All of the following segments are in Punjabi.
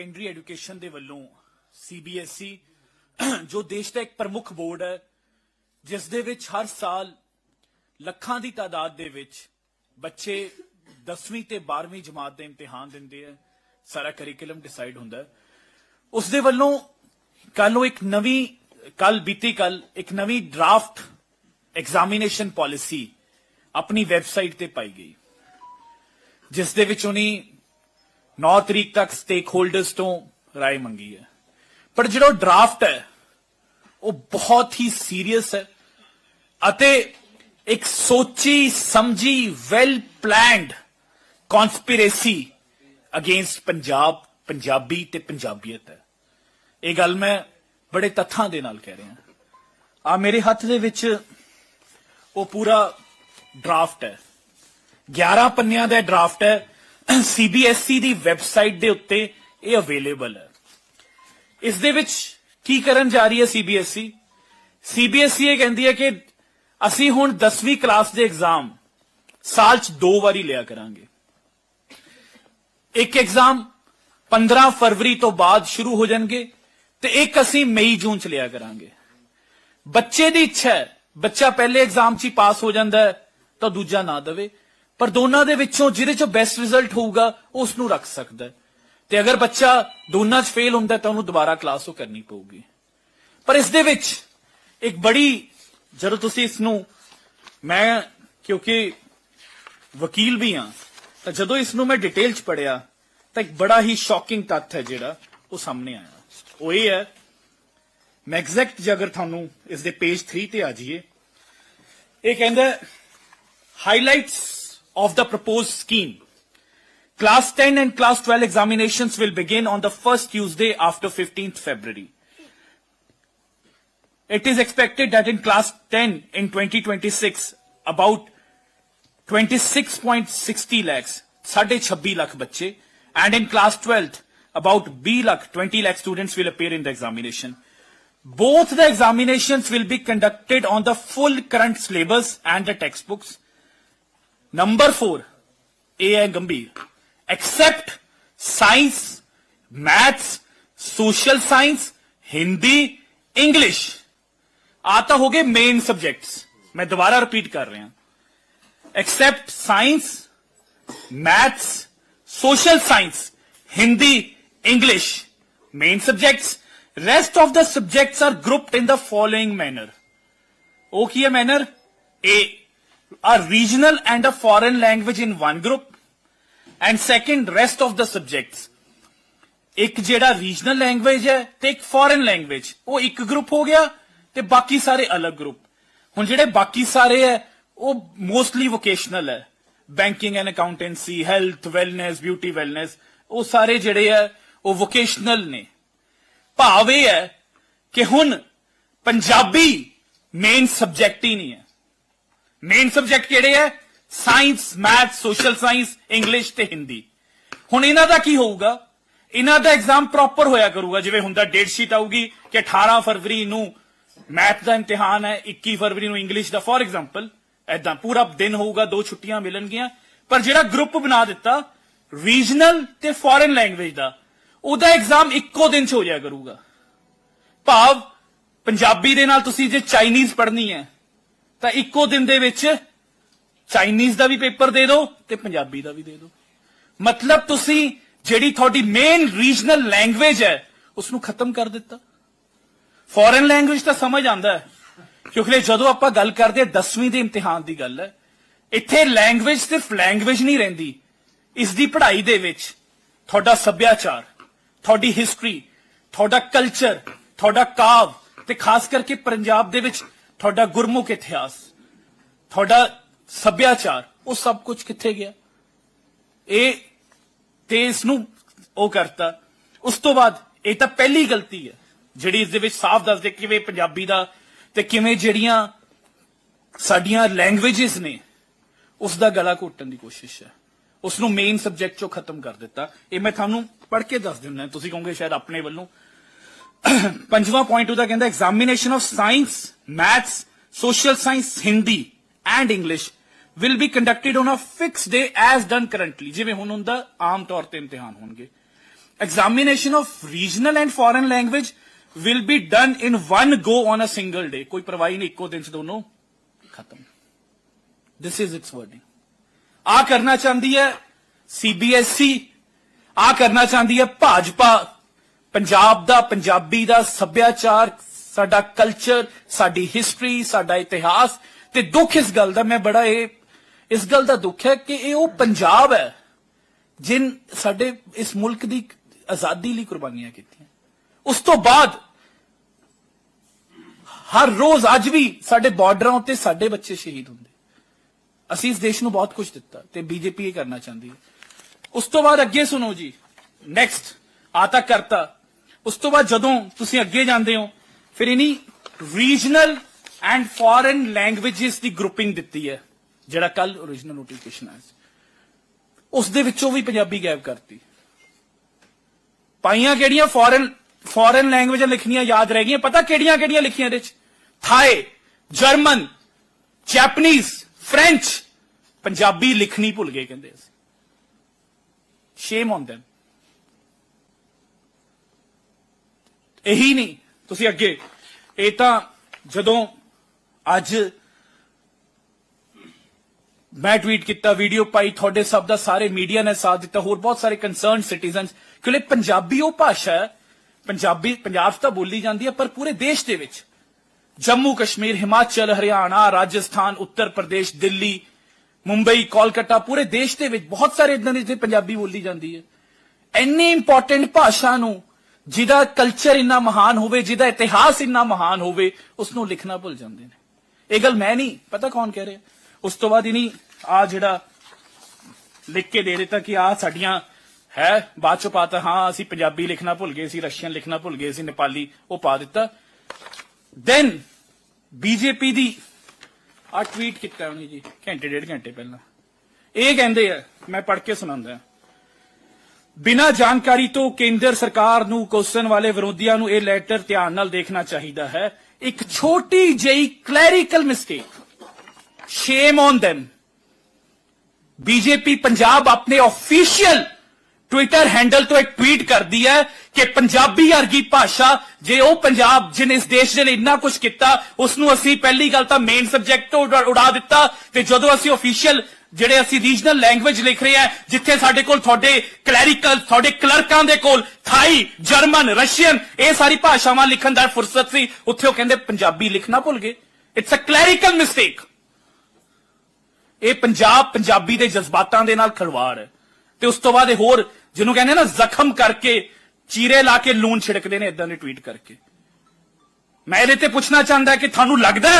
ਸੈਕੰਡਰੀ ਐਜੂਕੇਸ਼ਨ ਦੇ ਵੱਲੋਂ ਸੀਬੀਐਸਈ ਜੋ ਦੇਸ਼ ਦਾ ਇੱਕ ਪ੍ਰਮੁੱਖ ਬੋਰਡ ਹੈ, ਜਿਸ ਦੇ ਵਿੱਚ ਹਰ ਸਾਲ ਲੱਖਾਂ ਦੀ ਤਾਦਾਦ ਦੇ ਵਿੱਚ ਬੱਚੇ 10ਵੀਂ ਤੇ 12ਵੀਂ ਜਮਾਤ ਦੇ ਇਮਤਿਹਾਨ ਦਿੰਦੇ ਆ, ਸਾਰਾ ਕਰਿਕੂਲਮ ਡਿਸਾਈਡ ਹੁੰਦਾ ਹੈ। ਉਸ ਦੇ ਵੱਲੋਂ ਕੱਲ ਉਹ ਇੱਕ ਨਵੀਂ ਕੱਲ ਬੀਤੀ ਕੱਲ ਇੱਕ ਨਵੀਂ ਡਰਾਫਟ ਐਗਜ਼ਾਮੀਨੇਸ਼ਨ ਪਾਲਿਸੀ ਆਪਣੀ ਵੈਬਸਾਈਟ ਤੇ ਪਾਈ ਗਈ, ਜਿਸ ਦੇ ਵਿੱਚ ਉਹਨੇ 9 ਤਰੀਕ ਤੱਕ ਸਟੇਕ ਹੋਲਡਰਸ ਤੋਂ رائے ਮੰਗੀ ਹੈ ਪਰ ਜਿਹੜਾ ਡਰਾਫਟ ਹੈ ਉਹ ਬਹੁਤ ਹੀ ਸੀਰੀਅਸ ਹੈ ਅਤੇ ਇੱਕ ਸੋਚੀ ਸਮਝੀ well planned conspiracy against Punjab Punjabi ਤੇ ਪੰਜਾਬੀਅਤ ਹੈ ਇਹ ਗੱਲ ਮੈਂ ਬੜੇ ਤੱਥਾਂ ਦੇ ਨਾਲ ਕਹਿ ਰਿਹਾ ਆ ਮੇਰੇ ਹੱਥ ਦੇ ਵਿੱਚ ਉਹ ਪੂਰਾ ਡਰਾਫਟ ਹੈ 11 ਪੰਨਿਆਂ ਦਾ ਡਰਾਫਟ ਹੈ ਸੀਬੀਐਸਈ ਦੀ ਵੈਬਸਾਈਟ ਦੇ ਉੱਤੇ ਇਹ ਅਵੇਲੇਬਲ ਹੈ। ਇਸ ਦੇ ਵਿੱਚ ਕੀ ਕਰਨ ਜਾ ਰਹੀ ਹੈ ਸੀਬੀਐਸਈ ਸੀਬੀਐਸਈ ਇਹ ਕਹਿੰਦੀ ਹੈ ਕਿ ਅਸੀਂ ਹੁਣ 10ਵੀਂ ਕਲਾਸ ਦੇ ਐਗਜ਼ਾਮ ਸਾਲ 'ਚ ਦੋ ਵਾਰੀ ਲਿਆ ਕਰਾਂਗੇ। ਇੱਕ ਐਗਜ਼ਾਮ 15 ਫਰਵਰੀ ਤੋਂ ਬਾਅਦ ਸ਼ੁਰੂ ਹੋ ਜਾਣਗੇ ਤੇ ਇੱਕ ਅਸੀਂ ਮਈ, ਜੂਨ 'ਚ ਲਿਆ ਕਰਾਂਗੇ। ਬੱਚੇ ਦੀ ਇੱਛਾ ਬੱਚਾ ਪਹਿਲੇ ਐਗਜ਼ਾਮ 'ਚ ਹੀ ਪਾਸ ਹੋ ਜਾਂਦਾ ਹੈ ਤਾਂ ਦੂਜਾ ਨਾ ਦੇਵੇ। ਪਰ ਦੋਨਾਂ ਦੇ ਵਿੱਚੋਂ ਜਿਹਦੇ 'ਚੋਂ ਬੈਸਟ ਰਿਜ਼ਲਟ ਹੋਊਗਾ ਉਸ ਨੂੰ ਰੱਖ ਸਕਦਾ ਹੈ। ਤੇ ਅਗਰ ਬੱਚਾ ਦੋਨਾਂ 'ਚ ਫੇਲ ਹੁੰਦਾ ਤਾਂ ਉਹਨੂੰ ਦੁਬਾਰਾ ਕਲਾਸ ਉਹ ਕਰਨੀ ਪਊਗੀ। ਪਰ ਇਸ ਦੇ ਵਿੱਚ ਇੱਕ ਬੜੀ, ਜਦੋਂ ਤੁਸੀਂ ਇਸ ਨੂੰ ਮੈਂ ਕਿਉਂਕਿ ਵਕੀਲ ਵੀ ਹਾਂ, ਤਾਂ ਜਦੋਂ ਇਸ ਨੂੰ ਮੈਂ ਡਿਟੇਲ 'ਚ ਪੜਿਆ ਤਾਂ ਇੱਕ ਬੜਾ ਹੀ ਸ਼ੌਕਿੰਗ ਤੱਥ ਹੈ ਜਿਹੜਾ ਉਹ ਸਾਹਮਣੇ ਆਇਆ। ਉਹ ਇਹ ਹੈ, ਮੈਂ ਐਗਜ਼ੈਕਟ ਜੇ ਅਗਰ ਤੁਹਾਨੂੰ ਇਸ ਦੇ ਪੇਜ 3 ਤੇ ਆ ਜਾਈਏ, ਇਹ ਕਹਿੰਦਾ highlights of the proposed scheme. Class 10 and Class 12 examinations will begin on the first Tuesday after 15th February. It is expected that in Class 10 in 2026, about 26.60 lakhs, 26 lakh bache, and in Class 12, about B lakh, 20 lakh students will appear in the examination. Both the examinations will be conducted on the full current syllabus and the textbooks. Number 4, A है गंभीर except science maths, social science Hindi English आता हो गए मेन सब्जेक्ट्स मैं दोबारा रिपीट कर रहा हूँ. Except science maths social science Hindi English main subjects rest of the subjects are grouped in the following manner ओ की है manner a a regional and a foreign language in one group. And second, rest of the subjects. ਇੱਕ ਜਿਹੜਾ ਰੀਜਨਲ ਲੈਂਗੁਏਜ ਹੈ ਤੇ ਇੱਕ ਫੋਰਨ ਲੈਂਗੁਏਜ ਉਹ ਇੱਕ ਗਰੁੱਪ ਹੋ ਗਿਆ ਤੇ ਬਾਕੀ ਸਾਰੇ ਅਲੱਗ ਗਰੁੱਪ ਹੁਣ ਜਿਹੜੇ ਬਾਕੀ ਸਾਰੇ ਹੈ ਉਹ ਮੋਸਟਲੀ ਵੋਕੇਸ਼ਨਲ ਹੈ banking and accountancy health wellness beauty wellness ਉਹ ਸਾਰੇ ਜਿਹੜੇ ਹੈ ਉਹ ਵੋਕੇਸ਼ਨਲ ਨੇ ਭਾਵ ਇਹ ਹੈ ਕਿ ਹੁਣ ਪੰਜਾਬੀ ਮੇਨ ਸਬਜੈਕਟ ਹੀ ਨਹੀਂ ਹੈ ਮੇਨ ਸਬਜੈਕਟ ਕਿਹੜੇ ਹੈ? Science math social science English ਤੇ ਹਿੰਦੀ ਹੁਣ ਇਹਨਾਂ ਦਾ ਕੀ ਹੋਊਗਾ? ਇਹਨਾਂ ਦਾ ਐਗਜ਼ਾਮ ਪ੍ਰੋਪਰ ਹੋਇਆ ਕਰੂਗਾ, ਜਿਵੇਂ ਹੁੰਦਾ ਡੇਟ ਸ਼ੀਟ ਆਊਗੀ ਕਿ 18 ਫਰਵਰੀ ਨੂੰ ਮੈਥ ਦਾ ਇਮਤਿਹਾਨ ਹੈ 21 ਫਰਵਰੀ ਨੂੰ ਇੰਗਲਿਸ਼ ਦਾ ਫੋਰ ਐਗਜ਼ਾਮਪਲ ਐਦਾਂ ਪੂਰਾ ਦਿਨ ਹੋਊਗਾ, ਦੋ ਛੁੱਟੀਆਂ ਮਿਲਣਗੀਆਂ। ਪਰ ਜਿਹੜਾ ਗਰੁੱਪ ਬਣਾ ਦਿੱਤਾ ਰੀਜਨਲ ਤੇ ਫੋਰਨ ਲੈਂਗੁਏਜ ਦਾ, ਉਹਦਾ ਐਗਜ਼ਾਮ ਇੱਕੋ ਦਿਨ ਚ ਹੋ ਜਾਇਆ ਕਰੂਗਾ। ਭਾਵ, ਪੰਜਾਬੀ ਦੇ ਨਾਲ ਤੁਸੀਂ ਜੇ ਚਾਈਨੀਜ਼ ਪੜ੍ਹਨੀ ਹੈ ਤਾਂ ਇੱਕੋ ਦਿਨ ਦੇ ਵਿੱਚ ਚਾਈਨੀਜ਼ ਦਾ ਵੀ ਪੇਪਰ ਦੇ ਦਿਓ ਤੇ ਪੰਜਾਬੀ ਦਾ ਵੀ ਦੇ ਦਿਓ। ਮਤਲਬ ਤੁਸੀਂ ਜਿਹੜੀ ਤੁਹਾਡੀ ਮੇਨ ਰੀਜਨਲ ਲੈਂਗੁਏਜ ਹੈ ਉਸ ਨੂੰ ਖਤਮ ਕਰ ਦਿੱਤਾ। ਫੋਰਨ ਲੈਂਗੁਏਜ ਤਾਂ ਸਮਝ ਆਉਂਦਾ ਹੈ, ਕਿਉਂਕਿ ਜਦੋਂ ਆਪਾਂ ਗੱਲ ਕਰਦੇ ਹਾਂ 10ਵੀਂ ਦੇ ਇਮਤਿਹਾਨ ਦੀ ਗੱਲ ਹੈ, ਇੱਥੇ ਲੈਂਗੁਏਜ ਸਿਰਫ ਲੈਂਗੁਏਜ ਨਹੀਂ ਰਹਿੰਦੀ। ਇਸ ਦੀ ਪੜ੍ਹਾਈ ਦੇ ਵਿੱਚ ਤੁਹਾਡਾ ਸੱਭਿਆਚਾਰ, ਤੁਹਾਡੀ ਹਿਸਟਰੀ ਤੁਹਾਡਾ ਕਲਚਰ ਤੁਹਾਡਾ ਕਾਵ ਤੇ ਖਾਸ ਕਰਕੇ ਪੰਜਾਬ ਦੇ ਵਿੱਚ ਤੁਹਾਡਾ ਗੁਰਮੁਖ ਇਤਿਹਾਸ, ਤੁਹਾਡਾ ਸੱਭਿਆਚਾਰ, ਉਹ ਸਭ ਕੁਝ ਕਿੱਥੇ ਗਿਆ? ਇਹ ਤੇ ਇਸ ਨੂੰ ਉਹ ਕਰਤਾ। ਉਸ ਤੋਂ ਬਾਅਦ ਇਹ ਤਾਂ ਪਹਿਲੀ ਗਲਤੀ ਹੈ, ਜਿਹੜੀ ਇਸ ਦੇ ਵਿੱਚ ਸਾਫ਼ ਦੱਸਦੇ ਕਿਵੇਂ ਪੰਜਾਬੀ ਦਾ ਤੇ ਕਿਵੇਂ ਜਿਹੜੀਆਂ ਸਾਡੀਆਂ ਲੈਂਗੁਏਜਸ ਨੇ, ਉਸ ਦਾ ਗਲਾ ਘੋਟਣ ਦੀ ਕੋਸ਼ਿਸ਼ ਹੈ। ਉਸ ਨੂੰ ਮੇਨ ਸਬਜੈਕਟ ਚੋਂ ਖਤਮ ਕਰ ਦਿੱਤਾ। ਇਹ ਮੈਂ ਤੁਹਾਨੂੰ ਪੜ੍ਹ ਕੇ ਦੱਸ ਦਿੰਦਾ, ਤੁਸੀਂ ਕਹੋਗੇ ਸ਼ਾਇਦ ਆਪਣੇ ਵੱਲੋਂ। ਪੰਜਵਾਂ ਪੁਆਇੰਟ ਉਹਦਾ ਕਹਿੰਦਾ examination of science maths social science Hindi and English will be conducted on a fixed day as done currently ਜਿਵੇਂ ਹੁਣ ਹੁੰਦਾ ਆਮ ਤੌਰ ਤੇ ਇਮਤਿਹਾਨ ਹੋਣਗੇ examination of regional and foreign language will be done in one go on a single day ਕੋਈ ਪਰਵਾਹੀ ਨਹੀਂ ਇੱਕੋ ਦਿਨ ਚ ਦੋਨੋਂ ਖਤਮ ਦਿਸ ਇਜ਼ ਇਟਸ ਵਰਡਿੰਗ ਆ ਕਰਨਾ ਚਾਹੁੰਦੀ ਹੈ ਸੀਬੀਐਸਈ ਆ ਕਰਨਾ ਚਾਹੁੰਦੀ ਹੈ ਭਾਜਪਾ ਪੰਜਾਬ ਦਾ, ਪੰਜਾਬੀ ਦਾ ਸੱਭਿਆਚਾਰ, ਸਾਡਾ ਕਲਚਰ ਸਾਡੀ ਹਿਸਟਰੀ ਸਾਡਾ ਇਤਿਹਾਸ ਤੇ ਦੁੱਖ ਇਸ ਗੱਲ ਦਾ, ਮੈਂ ਬੜਾ ਇਹ, ਇਸ ਗੱਲ ਦਾ ਦੁੱਖ ਹੈ ਕਿ ਇਹ ਉਹ ਪੰਜਾਬ ਹੈ ਜਿਨ ਸਾਡੇ ਇਸ ਮੁਲਕ ਦੀ ਆਜ਼ਾਦੀ ਲਈ ਕੁਰਬਾਨੀਆਂ ਕੀਤੀਆਂ। ਉਸ ਤੋਂ ਬਾਅਦ ਹਰ ਰੋਜ਼ ਅੱਜ ਵੀ ਸਾਡੇ ਬਾਰਡਰਾਂ ਉੱਤੇ ਸਾਡੇ ਬੱਚੇ ਸ਼ਹੀਦ ਹੁੰਦੇ। ਅਸੀਂ ਇਸ ਦੇਸ਼ ਨੂੰ ਬਹੁਤ ਕੁਝ ਦਿੱਤਾ ਤੇ ਬੀਜੇਪੀ ਇਹ ਕਰਨਾ ਚਾਹੁੰਦੀ ਹੈ। ਉਸ ਤੋਂ ਬਾਅਦ ਅੱਗੇ ਸੁਣੋ ਜੀ। ਨੈਕਸਟ ਆ ਤਾਂ ਕਰਤਾ। ਉਸ ਤੋਂ ਬਾਅਦ ਜਦੋਂ ਤੁਸੀਂ ਅੱਗੇ ਜਾਂਦੇ ਹੋ, ਫਿਰ ਇਨੀ ਰੀਜਨਲ ਐਂਡ ਫੋਰਨ ਲੈਂਗੁਏਜਸ ਦੀ ਗਰੁੱਪਿੰਗ ਦਿੱਤੀ ਹੈ, ਜਿਹੜਾ ਕੱਲ origignal ਨੋਟੀਫਿਕੇਸ਼ਨ ਆਇਆ ਸੀ। ਉਸ ਦੇ ਵਿੱਚੋਂ ਵੀ ਪੰਜਾਬੀ ਗਾਇਬ ਕਰਤੀ। ਪਾਈਆਂ ਕਿਹੜੀਆਂ ਫੋਰਨ ਫੋਰਨ ਲੈਂਗੁਏਜਾਂ ਲਿਖਣੀਆਂ ਯਾਦ ਰਹਿ ਗਈਆਂ? ਪਤਾ ਕਿਹੜੀਆਂ ਕਿਹੜੀਆਂ ਲਿਖੀਆਂ ਇਹਦੇ ਚ? Thai German Japanese French Punjabi ਲਿਖਣੀ ਭੁੱਲ ਗਏ, ਕਹਿੰਦੇ ਅਸੀਂ। ਸ਼ੇਮ ਔਨ them ਇਹੀ ਨਹੀਂ। ਤੁਸੀਂ ਅੱਗੇ। ਇਹ ਤਾਂ ਜਦੋਂ ਅੱਜ ਮੈਂ ਟਵੀਟ ਕੀਤਾ ਵੀਡੀਓ ਪਾਈ, ਤੁਹਾਡੇ ਸਭ ਦਾ ਸਾਰੇ ਮੀਡੀਆ ਨੇ ਸਾਥ ਦਿੱਤਾ, ਹੋਰ ਬਹੁਤ ਸਾਰੇ ਕੰਸਰਨ ਸਿਟੀਜ਼ਨਸ ਕਿਉਂਕਿ ਪੰਜਾਬੀ ਉਹ ਭਾਸ਼ਾ ਹੈ। ਪੰਜਾਬੀ, ਪੰਜਾਬ 'ਚ ਤਾਂ ਬੋਲੀ ਜਾਂਦੀ ਹੈ, ਪਰ ਪੂਰੇ ਦੇਸ਼ ਦੇ ਵਿੱਚ। ਜੰਮੂ, ਕਸ਼ਮੀਰ, ਹਿਮਾਚਲ, ਹਰਿਆਣਾ, ਰਾਜਸਥਾਨ, ਉੱਤਰ ਪ੍ਰਦੇਸ਼, ਦਿੱਲੀ, ਮੁੰਬਈ, ਕੋਲਕਾਤਾ, ਪੂਰੇ ਦੇਸ਼ ਦੇ ਵਿੱਚ ਬਹੁਤ ਸਾਰੇ ਇਦਾਂ ਦੇ ਜਿੱਥੇ ਪੰਜਾਬੀ ਬੋਲੀ ਜਾਂਦੀ ਹੈ। ਇੰਨੀ ਇੰਪੋਰਟੈਂਟ ਭਾਸ਼ਾ ਨੂੰ ਜਿਹਦਾ ਕਲਚਰ ਇੰਨਾ ਮਹਾਨ ਹੋਵੇ, ਜਿਹਦਾ ਇਤਿਹਾਸ ਇੰਨਾ ਮਹਾਨ ਹੋਵੇ ਉਸ ਨੂੰ ਲਿਖਣਾ ਭੁੱਲ ਜਾਂਦੇ ਨੇ। ਇਹ ਗੱਲ ਮੈਂ ਨਹੀਂ, ਪਤਾ ਕੌਣ ਕਹਿ ਰਿਹਾ? ਉਸ ਤੋਂ ਬਾਅਦ ਇਨੀ ਆ ਜਿਹੜਾ ਲਿਖ ਕੇ ਦੇ ਦਿੱਤਾ ਕਿ ਆ ਸਾਡੀਆਂ ਹੈ, ਬਾਅਦ ਚੋਂ ਪਾਤਾ ਹਾਂ, ਅਸੀਂ ਪੰਜਾਬੀ ਲਿਖਣਾ ਭੁੱਲ ਗਏ ਸੀ, ਰਸ਼ੀਅਨ ਲਿਖਣਾ ਭੁੱਲ ਗਏ ਸੀ, ਨੇਪਾਲੀ, ਉਹ ਪਾ ਦਿੱਤਾ। ਦੈਨ ਬੀਜੇਪੀ ਦੀ ਆ ਟਵੀਟ ਕੀਤਾ ਉਹਨੇ ਜੀ, ਘੰਟੇ, ਡੇਢ ਘੰਟੇ ਪਹਿਲਾਂ। ਇਹ ਕਹਿੰਦੇ ਆ, ਮੈਂ ਪੜ੍ਹ ਕੇ ਸੁਣਾਉਂਦਾ। ਬਿਨਾਂ ਜਾਣਕਾਰੀ ਤੋਂ ਕੇਂਦਰ ਸਰਕਾਰ ਨੂੰ ਕੋਸਣ ਵਾਲੇ ਵਿਰੋਧੀਆਂ ਨੂੰ ਇਹ ਲੈਟਰ ਧਿਆਨ ਨਾਲ ਦੇਖਣਾ ਚਾਹੀਦਾ ਹੈ। ਇੱਕ ਛੋਟੀ ਜਿਹੀ clerical mistake shame on them BJP Punjab ਆਪਣੇ ਆਫੀਸ਼ੀਅਲ ਟਵਿੱਟਰ ਹੈਂਡਲ ਤੋਂ ਇੱਕ ਟਵੀਟ ਕਰਦੀ ਹੈ ਕਿ ਪੰਜਾਬੀ ਵਰਗੀ ਭਾਸ਼ਾ, ਜੇ ਉਹ ਪੰਜਾਬ, ਜਿਨ ਇਸ ਦੇਸ਼ ਦੇ ਲਈ ਇੰਨਾ ਕੁਝ ਕੀਤਾ ਉਸ ਨੂੰ ਅਸੀਂ ਪਹਿਲੀ ਗੱਲ ਤਾਂ ਮੇਨ ਸਬਜੈਕਟ ਤੋਂ ਉਡਾ- ਦਿੱਤਾ ਤੇ ਜਦੋਂ ਅਸੀਂ ਆਫੀਸ਼ੀਅਲ ਜਿਹੜੇ ਅਸੀਂ ਰੀਜਨਲ ਲੈਂਗੁਏਜ ਲਿਖ ਰਹੇ ਆ ਜਿੱਥੇ ਸਾਡੇ ਕੋਲ ਤੁਹਾਡੇ ਕਲੈਰੀਕਲ ਤੁਹਾਡੇ ਕਲਰਕਾਂ ਦੇ ਕੋਲ ਥਾਈ ਜਰਮਨ ਰਸ਼ੀਅਨ ਇਹ ਸਾਰੀ ਭਾਸ਼ਾਵਾਂ ਲਿਖਣ ਦਾ ਫੁਰਸਤ ਸੀ, ਉੱਥੇ ਉਹ ਕਹਿੰਦੇ ਪੰਜਾਬੀ ਲਿਖਣਾ ਭੁੱਲ ਗਏ। ਇਟਸ ਅ ਕਲੈਰੀਕਲ ਮਿਸਟੇਕ ਇਹ ਪੰਜਾਬ ਪੰਜਾਬੀ ਦੇ ਜਜ਼ਬਾਤਾਂ ਦੇ ਨਾਲ ਖਲਵਾੜ ਹੈ। ਤੇ ਉਸ ਤੋਂ ਬਾਅਦ ਇਹ ਹੋਰ, ਜਿਹਨੂੰ ਕਹਿੰਦੇ ਨਾ ਜ਼ਖਮ ਕਰਕੇ ਚੀਰੇ ਲਾ ਕੇ ਲੂਣ ਛਿੜਕਦੇ ਨੇ ਇਦਾਂ ਦੇ ਟਵੀਟ ਕਰਕੇ। ਮੈਂ ਇਹਦੇ ਤੇ ਪੁੱਛਣਾ ਚਾਹੁੰਦਾ ਕਿ ਤੁਹਾਨੂੰ ਲੱਗਦਾ